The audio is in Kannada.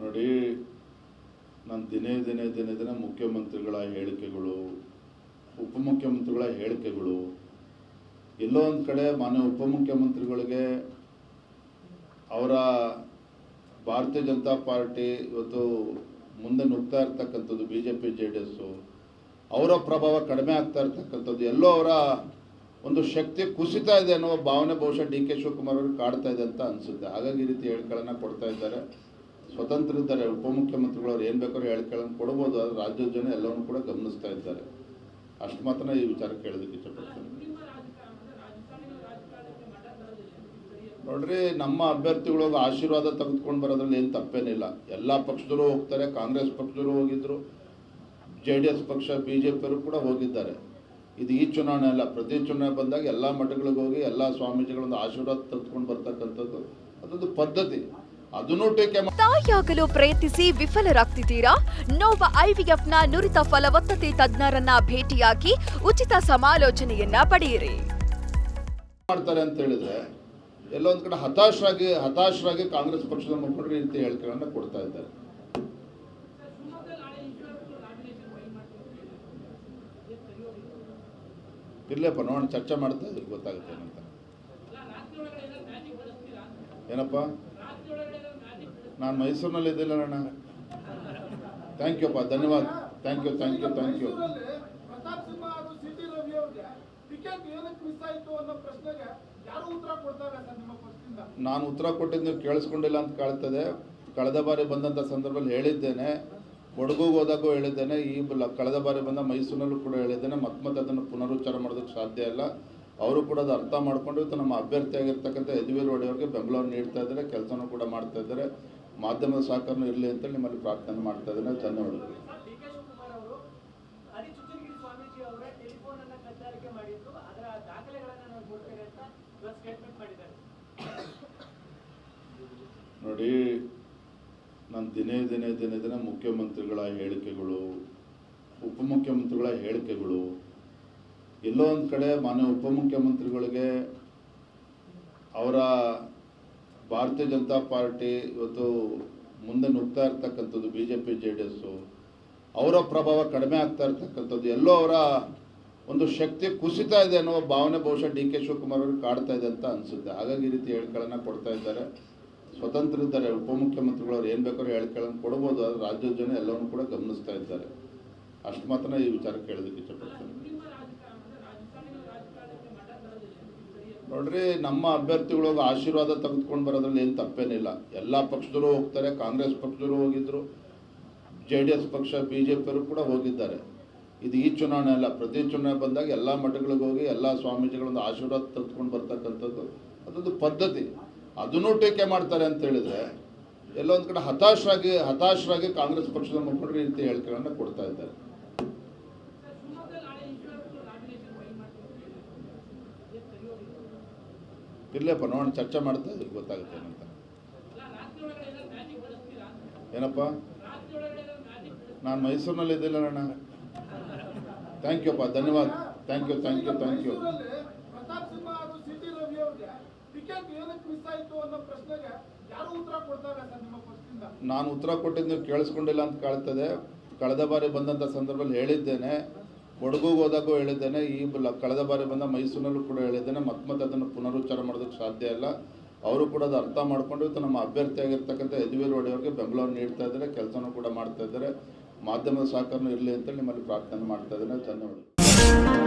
ನೋಡಿ, ನಾನು ದಿನೇ ದಿನೇ ದಿನೇ ದಿನ ಮುಖ್ಯಮಂತ್ರಿಗಳ ಹೇಳಿಕೆಗಳು, ಉಪಮುಖ್ಯಮಂತ್ರಿಗಳ ಹೇಳಿಕೆಗಳು, ಎಲ್ಲೋ ಒಂದು ಕಡೆ ಮಾನ್ಯ ಉಪಮುಖ್ಯಮಂತ್ರಿಗಳಿಗೆ ಅವರ ಭಾರತೀಯ ಜನತಾ ಪಾರ್ಟಿ ಇವತ್ತು ಮುಂದೆ ನುಗ್ತಾ ಇರ್ತಕ್ಕಂಥದ್ದು B J P J D S ಅವರ ಪ್ರಭಾವ ಕಡಿಮೆ ಆಗ್ತಾ ಇರ್ತಕ್ಕಂಥದ್ದು, ಎಲ್ಲೋ ಅವರ ಒಂದು ಶಕ್ತಿ ಕುಸಿತಾ ಇದೆ ಅನ್ನೋ ಭಾವನೆ ಬಹುಶಃ ಡಿ ಕೆ ಶಿವಕುಮಾರ್ ಅವರು ಕಾಡ್ತಾ ಇದೆ ಅಂತ ಅನಿಸುತ್ತೆ. ಹಾಗಾಗಿ ಈ ರೀತಿ ಹೇಳಿಕೆಗಳನ್ನ ಕೊಡ್ತಾ ಇದ್ದಾರೆ. ಸ್ವತಂತ್ರ ಇದ್ದಾರೆ. ಉಪಮುಖ್ಯಮಂತ್ರಿಗಳು ಅವ್ರು ಏನು ಬೇಕಾದ್ರೂ ಹೇಳಿಕೆಗಳನ್ನು ಕೊಡ್ಬೋದು. ಆದರೆ ರಾಜ್ಯದ ಜನ ಎಲ್ಲವನ್ನು ಕೂಡ ಗಮನಿಸ್ತಾ ಇದ್ದಾರೆ. ಅಷ್ಟು ಮಾತ್ರ ಈ ವಿಚಾರ ಕೇಳೋದಕ್ಕೆ ಇಷ್ಟಪಡ್ತೀನಿ. ನೋಡ್ರಿ, ನಮ್ಮ ಅಭ್ಯರ್ಥಿಗಳು ಆಶೀರ್ವಾದ ತೆಗೆದುಕೊಂಡು ಬರೋದ್ರಲ್ಲಿ ಏನು ತಪ್ಪೇನಿಲ್ಲ. ಎಲ್ಲ ಪಕ್ಷದವರು ಹೋಗ್ತಾರೆ. ಕಾಂಗ್ರೆಸ್ ಪಕ್ಷದವರು ಹೋಗಿದ್ರು. ಜೆ ಡಿ ಎಸ್ ಪಕ್ಷ, ಬಿ ಜೆ ಪಿಯವರು ಕೂಡ ಹೋಗಿದ್ದಾರೆ. ಇದು ಈ ಚುನಾವಣೆ ಅಲ್ಲ ಪ್ರತಿ ಚುನಾವಣೆ ಬಂದಾಗ ಎಲ್ಲ ಮಠಗಳಿಗೆ ಹೋಗಿ ಎಲ್ಲ ಸ್ವಾಮೀಜಿಗಳೊಂದು ಆಶೀರ್ವಾದ ತೆಗೆದುಕೊಂಡು ಬರ್ತಕ್ಕಂಥದ್ದು. ಅದೊಂದು ಪದ್ಧತಿ. ಅದನ್ನು ಟೀಕೆ ತಾಯಿಯಾಗಲು ಪ್ರಯತ್ನಿಸಿ ವಿಫಲರಾಗ್ತಿದ್ದೀರಾ? ನೋವ ಐವಿಎಫ್ನ ನುರಿತ ಫಲವತ್ತತೆ ತಜ್ಞರನ್ನ ಭೇಟಿಯಾಗಿ ಉಚಿತ ಸಮಾಲೋಚನೆಯನ್ನ ಪಡೆಯಿರಿ. ಮಾಡ್ತಾರೆ ಅಂತ ಹೇಳಿದ್ರೆ ಎಲ್ಲೊಂದು ಕಡೆ ಹತಾಶರಾಗಿ ಹತಾಶರಾಗಿ ಕಾಂಗ್ರೆಸ್ ಪಕ್ಷದ ಮುಖಂಡರು ಈ ರೀತಿ ಹೇಳಿಕೆಗಳನ್ನ ಕೊಡ್ತಾ ಇದ್ದಾರೆ. ಇರ್ಲೇಪ್ಪ ನೋಡೋಣ ಚರ್ಚೆ ಮಾಡ್ತಾ ಇದ್ರೆ ಗೊತ್ತಾಗುತ್ತೆ ಏನಂತ. ಏನಪ್ಪ? ನಾನು ಮೈಸೂರಿನಲ್ಲಿ ಇದ್ದಿಲ್ಲ ಅಣ್ಣ. ಥ್ಯಾಂಕ್ ಯು ಅಪ್ಪ ಧನ್ಯವಾದ. Thank you thank you thank you ನಾನು ಉತ್ತರ ಕೊಟ್ಟಿದ್ದು ನೀವು ಕೇಳಿಸ್ಕೊಂಡಿಲ್ಲ ಅಂತ ಕಾಣ್ತದೆ. ಕಳೆದ ಬಾರಿ ಬಂದಂಥ ಸಂದರ್ಭದಲ್ಲಿ ಹೇಳಿದ್ದೇನೆ. ಕೊಡಗುಗೆ ಹೋದಾಗೂ ಹೇಳಿದ್ದೇನೆ ಈ ಕಳೆದ ಬಾರಿ ಬಂದ ಮೈಸೂರಿನಲ್ಲೂ ಕೂಡ ಹೇಳಿದ್ದೇನೆ ಮತ್ತೆ ಮತ್ತೆ ಅದನ್ನು ಪುನರುಚ್ಚಾರ ಮಾಡೋದಕ್ಕೆ ಸಾಧ್ಯ ಇಲ್ಲ. ಅವರು ಕೂಡ ಅದು ಅರ್ಥ ಮಾಡಿಕೊಂಡು ಇವತ್ತು ನಮ್ಮ ಅಭ್ಯರ್ಥಿಯಾಗಿರ್ತಕ್ಕಂಥ ಯದುವೀರ್ ಒಡೆಯವ್ರಿಗೆ ಬೆಂಬಲವನ್ನು ನೀಡ್ತಾ ಇದ್ದಾರೆ ಕೆಲಸನೂ ಕೂಡ ಮಾಡ್ತಾ ಇದ್ದಾರೆ. ಮಾಧ್ಯಮದ ಸಹಕಾರನೂ ಇರಲಿ ಅಂತೇಳಿ ನಿಮ್ಮಲ್ಲಿ ಪ್ರಾರ್ಥನೆ ಮಾಡ್ತಾ ಇದ್ದೇನೆ. ಧನ್ಯವಾದಗಳು. ಅಂತ ನೋಡಿ ನಾನು ದಿನೇ ದಿನೇ ದಿನೇ ದಿನ ಮುಖ್ಯಮಂತ್ರಿಗಳ ಹೇಳಿಕೆಗಳು, ಉಪಮುಖ್ಯಮಂತ್ರಿಗಳ ಹೇಳಿಕೆಗಳು, ಎಲ್ಲೋ ಒಂದು ಕಡೆ ಮಾನ್ಯ ಉಪಮುಖ್ಯಮಂತ್ರಿಗಳಿಗೆ ಅವರ ಭಾರತೀಯ ಜನತಾ ಪಾರ್ಟಿ ಇವತ್ತು ಮುಂದೆ ನುಗ್ತಾ ಇರ್ತಕ್ಕಂಥದ್ದು B J P J D S ಅವರ ಪ್ರಭಾವ ಕಡಿಮೆ ಆಗ್ತಾ ಇರ್ತಕ್ಕಂಥದ್ದು, ಎಲ್ಲೋ ಅವರ ಒಂದು ಶಕ್ತಿ ಕುಸಿತಾ ಇದೆ ಅನ್ನೋ ಭಾವನೆ ಬಹುಶಃ ಡಿ ಕೆ ಶಿವಕುಮಾರ್ ಅವರು ಕಾಡ್ತಾ ಇದೆ ಅಂತ ಅನಿಸುತ್ತೆ. ಹಾಗಾಗಿ ಈ ರೀತಿ ಹೇಳಿಕೆಗಳನ್ನು ಕೊಡ್ತಾ ಇದ್ದಾರೆ. ಸ್ವತಂತ್ರ ಇದ್ದಾರೆ. ಉಪಮುಖ್ಯಮಂತ್ರಿಗಳು ಅವ್ರು ಏನು ಬೇಕಾದ್ರೂ ಹೇಳಿಕೆಗಳನ್ನು ಕೊಡ್ಬೋದು. ಆದರೆ ರಾಜ್ಯದ ಜನ ಎಲ್ಲವನ್ನು ಕೂಡ ಗಮನಿಸ್ತಾ ಇದ್ದಾರೆ. ಅಷ್ಟು ಮಾತ್ರ ಈ ವಿಚಾರ ಕೇಳೋದಕ್ಕೆ ಇಷ್ಟಪಡ್ತೀನಿ. ನೋಡ್ರಿ, ನಮ್ಮ ಅಭ್ಯರ್ಥಿಗಳು ಆಶೀರ್ವಾದ ತೆಗೆದುಕೊಂಡು ಬರೋದ್ರಲ್ಲಿ ಏನು ತಪ್ಪೇನಿಲ್ಲ. ಎಲ್ಲ ಪಕ್ಷದವರು ಹೋಗ್ತಾರೆ. ಕಾಂಗ್ರೆಸ್ ಪಕ್ಷದವರು ಹೋಗಿದ್ರು. ಜೆ ಡಿ ಎಸ್ ಪಕ್ಷ, ಬಿ ಜೆ ಪಿಯವರು ಕೂಡ ಹೋಗಿದ್ದಾರೆ. ಇದು ಈ ಚುನಾವಣೆ ಅಲ್ಲ. ಪ್ರತಿ ಚುನಾವಣೆ ಬಂದಾಗ ಎಲ್ಲ ಮಠಗಳಿಗೆ ಹೋಗಿ ಎಲ್ಲ ಸ್ವಾಮೀಜಿಗಳೊಂದು ಆಶೀರ್ವಾದ ತೆಗೆದುಕೊಂಡು ಬರ್ತಕ್ಕಂಥದ್ದು. ಅದೊಂದು ಪದ್ಧತಿ. ಅದನ್ನು ಟೀಕೆ ಮಾಡ್ತಾರೆ ಅಂತ ಹೇಳಿದ್ರೆ ಎಲ್ಲೊಂದು ಕಡೆ ಹತಾಶರಾಗಿ ಹತಾಶರಾಗಿ ಕಾಂಗ್ರೆಸ್ ಪಕ್ಷದ ಮುಖಂಡರು ರೀತಿ ಹೇಳಿಕೆಗಳನ್ನ ಕೊಡ್ತಾ ಇದ್ದಾರೆ. ಇರ್ಲೇಪ್ಪ ನೋಡೋಣ, ಚರ್ಚೆ ಮಾಡ್ತಾ ಇದ್ರೆ, ಗೊತ್ತಾಗುತ್ತೆ ಏನಂತ. ಏನಪ್ಪ? ನಾನು ಮೈಸೂರಿನಲ್ಲಿ ಇದ್ದಿಲ್ಲ ಅಣ್ಣ. ಥ್ಯಾಂಕ್ ಯು ಅಪ್ಪ, ಧನ್ಯವಾದ. Thank you thank you thank you ನಾನು ಉತ್ತರ ಕೊಟ್ಟಿದ್ದು ನೀವು ಕೇಳಿಸ್ಕೊಂಡಿಲ್ಲ ಅಂತ ಕಾಣ್ತದೆ. ಕಳೆದ ಬಾರಿ ಬಂದಂಥ ಸಂದರ್ಭದಲ್ಲಿ ಹೇಳಿದ್ದೇನೆ. ಕೊಡಗುಗೆ ಹೋದಾಗೂ ಹೇಳಿದ್ದೇನೆ. ಈ ಕಳೆದ ಬಾರಿ ಬಂದ ಮೈಸೂರಿನಲ್ಲೂ ಕೂಡ ಹೇಳಿದ್ದೇನೆ. ಮತ್ತೆ ಮತ್ತೆ ಅದನ್ನು ಪುನರುಚ್ಚಾರ ಮಾಡೋದಕ್ಕೆ ಸಾಧ್ಯ ಇಲ್ಲ. ಅವರು ಕೂಡ ಅದು ಅರ್ಥ ಮಾಡಿಕೊಂಡು ಇವತ್ತು ನಮ್ಮ ಅಭ್ಯರ್ಥಿಯಾಗಿರ್ತಕ್ಕಂಥ ಯದುವೀರ್ ಒಡೆಯವ್ರಿಗೆ ಬೆಂಬಲವನ್ನು ನೀಡ್ತಾ ಇದ್ದಾರೆ. ಕೆಲಸನೂ ಕೂಡ ಮಾಡ್ತಾ ಇದ್ದಾರೆ. ಮಾಧ್ಯಮದ ಸಹಕಾರನೂ ಇರಲಿ ಅಂತೇಳಿ ನಿಮ್ಮಲ್ಲಿ ಪ್ರಾರ್ಥನೆ ಮಾಡ್ತಾ ಇದ್ದೇನೆ. ಧನ್ಯವಾದಗಳು.